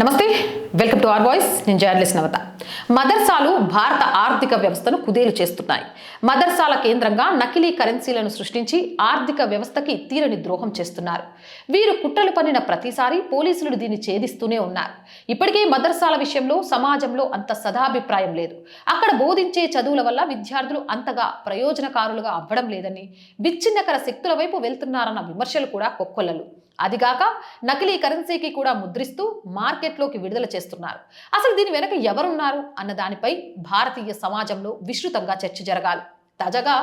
Namaste welcome to our voice. నేను journalist Navata. మదర్సాలు భారత ఆర్థిక వ్యవస్థను కుదేలు చేస్తున్నాయి. మదర్సాల కేంద్రంగా నకిలీ కరెన్సీలను సృష్టించి ఆర్థిక వ్యవస్థకి తీరని ద్రోహం చేస్తున్నారు. వీరు కుట్రలు పన్నిన ప్రతిసారి పోలీసులు దీన్ని ఛేదిస్తూనే ఉన్నారు. ఇప్పటికే మదర్సాల విషయంలో సమాజంలో అంత సదాభిప్రాయం లేదు. అక్కడ బోధించే చదువుల వల్ల విద్యార్థులు అంతగా ప్రయోజనకారులుగా అవ్వడం లేదని విచ్ఛిన్నకర శక్తుల వైపు వెళ్తున్నారన్న విమర్శలు కూడా కొక్కొల్లలు. అదిగాక నకిలీ కరెన్సీకి కూడా ముద్రిస్తూ మార్కెట్లోకి విడుదల చేస్తున్నారు. అసలు దీని వెనక ఎవరున్నారు అన్న దానిపై భారతీయ సమాజంలో విస్తృతంగా చర్చ జరగాలి. తాజాగా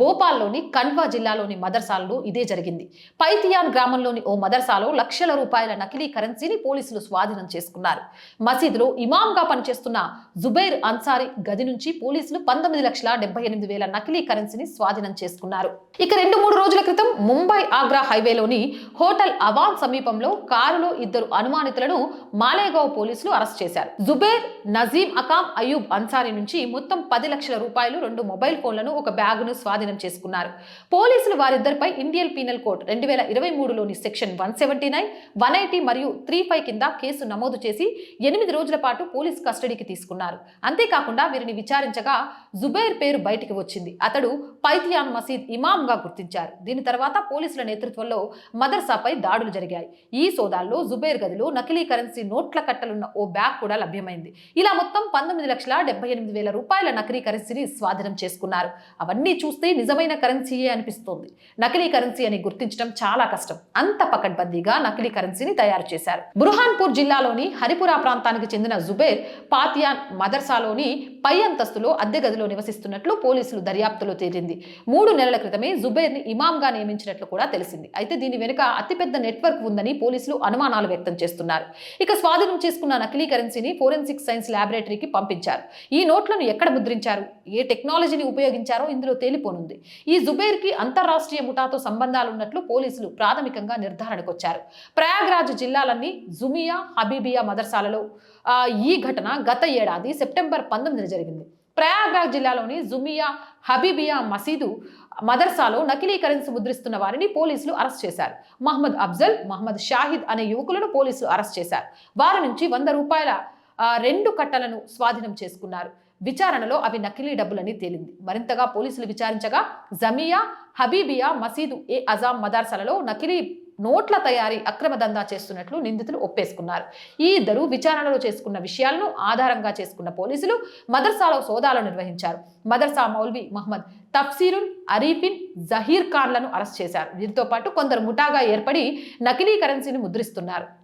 భోపాల్లోని కన్వా జిల్లాలోని మదర్సాలలో ఇదే జరిగింది. పైతియాన్ గ్రామంలోని ఓ మదర్సాలో లక్షల రూపాయల నకిలీ కరెన్సీని పోలీసులు స్వాధీనం చేసుకున్నారు. మసీదులో ఇమామ్గా పనిచేస్తున్న జుబైర్ అన్సారీ గది నుంచి పోలీసులు పంతొమ్మిది లక్షల డెబ్బై ఎనిమిది వేల నకిలీ కరెన్సీని స్వాధీనం చేసుకున్నారు. ఇక రెండు మూడు రోజుల క్రితం ముంబై ఆగ్రా హైవేలోని హోటల్ అవాన్ సమీపంలో కారులో ఇద్దరు అనుమానితులను మాలేగావ్ పోలీసులు అరెస్ట్ చేశారు. జుబేర్ నజీం అకాం అయూబ్ అన్సారీ నుంచి మొత్తం పది లక్షల రూపాయలు రెండు మొబైల్ ఫోన్లను ఒక బ్యాగును స్వాధీనం చేసుకున్నారు. పోలీసులు వారిద్దరిపై ఇండియన్ పీనల్ కోడ్ రెండు వేల ఇరవై మూడులోని section one seventy nine one eighty మరియు త్రీ ఫైవ్ కింద కేసు నమోదు చేసి ఎనిమిది రోజుల పాటు పోలీస్ కస్టడీకి తీసుకున్నారు. అంతేకాకుండా వీరిని విచారించగా జుబైర్ పేరు బయటికి వచ్చింది. అతడు పైథియాన్ మసీద్ ఇమామ్గా గుర్తించారు. దీని తర్వాత పోలీసుల నేతృత్వంలో మదర్సాపై దాడులు జరిగాయి. ఈ సోదాల్లో జుబైర్ గదిలో నకిలీ కరెన్సీ నోట్ల కట్టలున్న ఓ బ్యాగ్ కూడా లభ్యమైంది. ఇలా మొత్తం పంతొమ్మిది లక్షల డెబ్బై ఎనిమిది వేల రూపాయల నకిలీ కరెన్సీని స్వాధీనం చేసుకున్నారు. అవన్నీ చూస్తే నిజమైన కరెన్సీయే అనిపిస్తోంది. నకిలీ కరెన్సీ అని గుర్తించడం చాలా కష్టం. అంత పకడ్బందీగా నకిలీ కరెన్సీని తయారు చేశారు. బుర్హాన్పూర్ జిల్లాలోని హరిపురా ప్రాంతానికి చెందిన జుబేర్ పాతియాన్ మదర్సాలోని పై అంతస్తులో అద్దె గదిలో నివసిస్తున్నట్లు పోలీసులు దర్యాప్తులో తేలింది. మూడు నెలల క్రితమే జుబేర్ని ఇమాంగా నియమించినట్లు కూడా తెలిసింది. అయితే దీని వెనుక అతిపెద్ద నెట్వర్క్ ఉందని పోలీసులు అనుమానాలు వ్యక్తం చేస్తున్నారు. ఇక స్వాధీనం చేసుకున్న నకిలీ కరెన్సీని ఫోరెన్సిక్ సైన్స్ ల్యాబొరేటరీకి పంపించారు. ఈ నోట్లను ఎక్కడ ముద్రించారు? ఏ టెక్నాలజీని ఉపయోగించారో ఇందులో తేలిపోనుంది. ఈ జుబేర్కి అంతర్రాష్ట్రీయ ముఠాతో సంబంధాలున్నట్లు పోలీసులు ప్రాథమికంగా నిర్ధారణకొచ్చారు. ప్రయాగ్రాజ్ జిల్లాలన్నీ జుమియా హబీబియా మదర్సాలలో ఈ ఘటన గత ఏడాది సెప్టెంబర్ పంతొమ్మిదిన జరిగింది. ప్రయాగ్రాజ్ జిల్లాలోని జుమియా హబీబియా మసీదు మదర్సాలో నకిలీ కరెన్సీ ముద్రిస్తున్న వారిని పోలీసులు అరెస్ట్ చేశారు. మహమ్మద్ అఫ్జల్ మహమ్మద్ షాహిద్ అనే యువకులను పోలీసులు అరెస్ట్ చేశారు. వారి నుంచి వంద రూపాయల రెండు కట్టలను స్వాధీనం చేసుకున్నారు. విచారణలో అవి నకిలీ డబ్బులని తేలింది. మరింతగా పోలీసులు విచారించగా జమియా హబీబియా మసీదు ఏ అజాం మదర్సాలలో నకిలీ నోట్ల తయారీ అక్రమ దందా చేస్తున్నట్లు నిందితులు ఒప్పేసుకున్నారు. ఈ ఇద్దరు విచారణలో చేసుకున్న విషయాలను ఆధారంగా చేసుకున్న పోలీసులు మదర్సాలో సోదాలు నిర్వహించారు. మదర్సా మౌల్వి మహమ్మద్ తఫ్సీరుల్ అరీఫిన్ జహీర్ ఖాన్లను అరెస్ట్ చేశారు. వీరితో పాటు కొందరు ముఠాగా ఏర్పడి నకిలీ కరెన్సీని ముద్రిస్తున్నారు.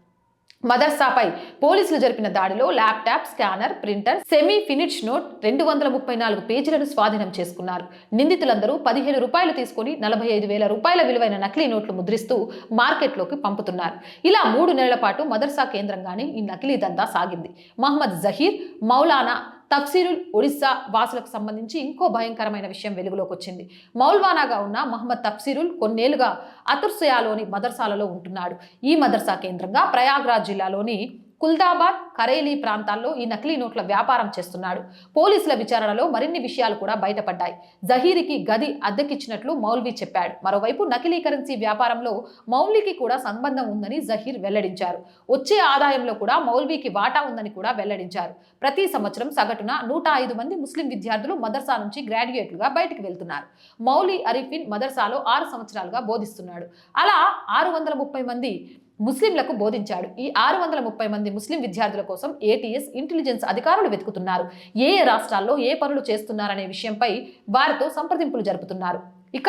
మదర్సాపై పోలీసులు జరిపిన దాడిలో laptop scanner printer semi finish note రెండు వందల ముప్పై నాలుగు పేజీలను స్వాధీనం చేసుకున్నారు. నిందితులందరూ పదిహేను రూపాయలు తీసుకుని నలభై ఐదు వేల రూపాయల విలువైన నకిలీ నోట్లు ముద్రిస్తూ మార్కెట్లోకి పంపుతున్నారు. ఇలా మూడు నెలల పాటు మదర్సా కేంద్రంగానే ఈ నకిలీ దందా సాగింది. మహమ్మద్ జహీర్ మౌలానా తఫ్సీరుల్ ఒడిస్సా వాసులకు సంబంధించి ఇంకో భయంకరమైన విషయం వెలుగులోకి వచ్చింది. మౌల్వానాగా ఉన్న మహమ్మద్ తఫ్సీరుల్ కొన్నేళ్ళుగా అతుర్సయాలోని మదర్సాలలో ఉంటున్నాడు. ఈ మదర్సా కేంద్రంగా ప్రయాగ్రాజ్ జిల్లాలోని కుల్దాబాద్ కరేలీ ప్రాంతాల్లో ఈ నకిలీ నోట్ల వ్యాపారం చేస్తున్నాడు. పోలీసుల విచారణలో మరిన్ని విషయాలు కూడా బయటపడ్డాయి. జహీరికి గది అద్దెకిచ్చినట్లు మౌల్వీ చెప్పాడు. మరోవైపు నకిలీ కరెన్సీ వ్యాపారంలో మౌల్వీకి కూడా సంబంధం ఉందని జహీర్ వెల్లడించారు. వచ్చే ఆదాయంలో కూడా మౌల్వీకి వాటా ఉందని కూడా వెల్లడించారు. ప్రతి సంవత్సరం సగటున నూట ఐదు మంది ముస్లిం విద్యార్థులు మదర్సా నుంచి గ్రాడ్యుయేట్లుగా బయటకు వెళ్తున్నారు. మౌలి అరిఫిన్ మదర్సాలో ఆరు సంవత్సరాలుగా బోధిస్తున్నాడు. అలా ఆరు వందల ముప్పై మంది ముస్లింలకు బోధించాడు. ఈ ఆరు వందల ముప్పై మంది ముస్లిం విద్యార్థుల కోసం ఏటీఎస్ ఇంటెలిజెన్స్ అధికారులు వెతుకుతున్నారు. ఏ రాష్ట్రాల్లో ఏ పనులు చేస్తున్నారనే విషయంపై వారితో సంప్రదింపులు జరుపుతున్నారు. ఇక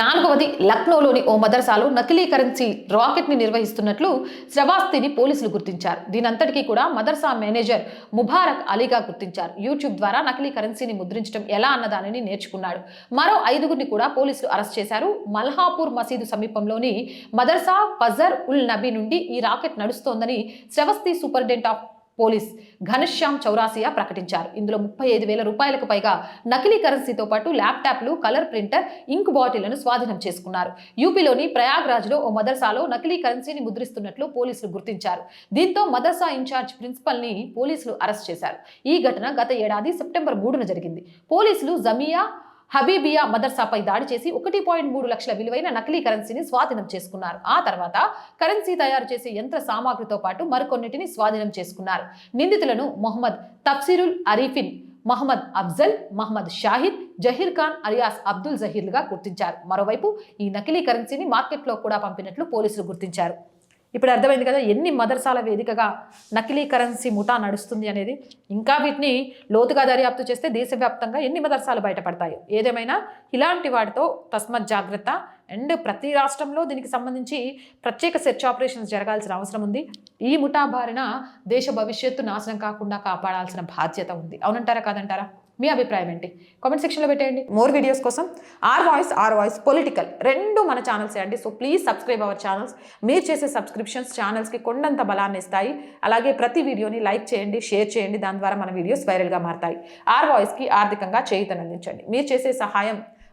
నాలుగవది లక్నోలోని ఓ మదర్సాలో నకిలీ కరెన్సీ రాకెట్ని నిర్వహిస్తున్నట్లు శ్రవాస్తిని పోలీసులు గుర్తించారు. దీనంతటికీ కూడా మదర్సా మేనేజర్ ముబారక్ అలీగా గుర్తించారు. యూట్యూబ్ ద్వారా నకిలీ కరెన్సీని ముద్రించడం ఎలా అన్న దానిని నేర్చుకున్నాడు. మరో ఐదుగురిని కూడా పోలీసులు అరెస్ట్ చేశారు. మల్హాపూర్ మసీదు సమీపంలోని మదర్సా ఫజర్ ఉల్ నబీ నుండి ఈ racket నడుస్తోందని Shravasti superintendent of police Ghanshyam Chaurasia ప్రకటించారు. ఇందులో ముప్పై ఐదు వేల రూపాయలకు పైగా నకిలీ కరెన్సీతో పాటు ల్యాప్టాప్లు కలర్ ప్రింటర్ ఇంక్ బాటిళ్ళను స్వాధీనం చేసుకున్నారు. యూపీలోని ప్రయాగ్రాజ్లో ఓ మదర్సాలో నకిలీ కరెన్సీని ముద్రిస్తున్నట్లు పోలీసులు గుర్తించారు. దీంతో మదర్సా ఇన్ఛార్జ్ ప్రిన్సిపల్ని పోలీసులు అరెస్ట్ చేశారు. ఈ ఘటన గత ఏడాది సెప్టెంబర్ మూడున జరిగింది. పోలీసులు జమియా హబీబియా మదర్సాపై దాడి చేసి ఒకటి పాయింట్ మూడు లక్షల విలువైన నకిలీ కరెన్సీని స్వాధీనం చేసుకున్నారు. ఆ తర్వాత కరెన్సీ తయారు చేసే యంత్ర సామాగ్రితో పాటు మరికొన్నిటిని స్వాధీనం చేసుకున్నారు. నిందితులను మొహమ్మద్ తఫ్సీరుల్ అరీఫిన్ మహమ్మద్ అఫ్జల్ మహమ్మద్ షాహిద్ జహీర్ ఖాన్ అలియాస్ అబ్దుల్ జహీర్లుగా గుర్తించారు. మరోవైపు ఈ నకిలీ కరెన్సీని మార్కెట్లో కూడా పంపినట్లు పోలీసులు గుర్తించారు. ఇప్పుడు అర్థమైంది కదా ఎన్ని మదర్సాల వేదికగా నకిలీ కరెన్సీ ముఠా నడుస్తుంది అనేది. ఇంకా వీటిని లోతుగా దర్యాప్తు చేస్తే దేశవ్యాప్తంగా ఎన్ని మదర్సాలు బయటపడతాయో. ఏదేమైనా ఇలాంటి వాటితో తస్మత్ జాగ్రత్త. అండ్ ప్రతి రాష్ట్రంలో దీనికి సంబంధించి ప్రత్యేక సెర్చ్ ఆపరేషన్స్ జరగాల్సిన అవసరం ఉంది. ఈ ముఠా బారిన దేశ భవిష్యత్తు నాశనం కాకుండా కాపాడాల్సిన బాధ్యత ఉంది. అవునంటారా కాదంటారా? మీ అభిప్రాయం ఏంటి? కామెంట్ సెక్షన్లో పెట్టేయండి. మోర్ వీడియోస్ కోసం our voice our voice political రెండు మన ఛానల్స్ అండి. So please subscribe our channels మీరు చేసే సబ్స్క్రిప్షన్స్ ఛానల్స్కి కొండంత బలాన్ని ఇస్తాయి. అలాగే ప్రతి వీడియోని లైక్ చేయండి షేర్ చేయండి. దాని ద్వారా మన వీడియోస్ వైరల్గా మారతాయి. ఆర్ వాయిస్కి ఆర్థికంగా చేయుతనందించండి మీరు చేసే సహాయం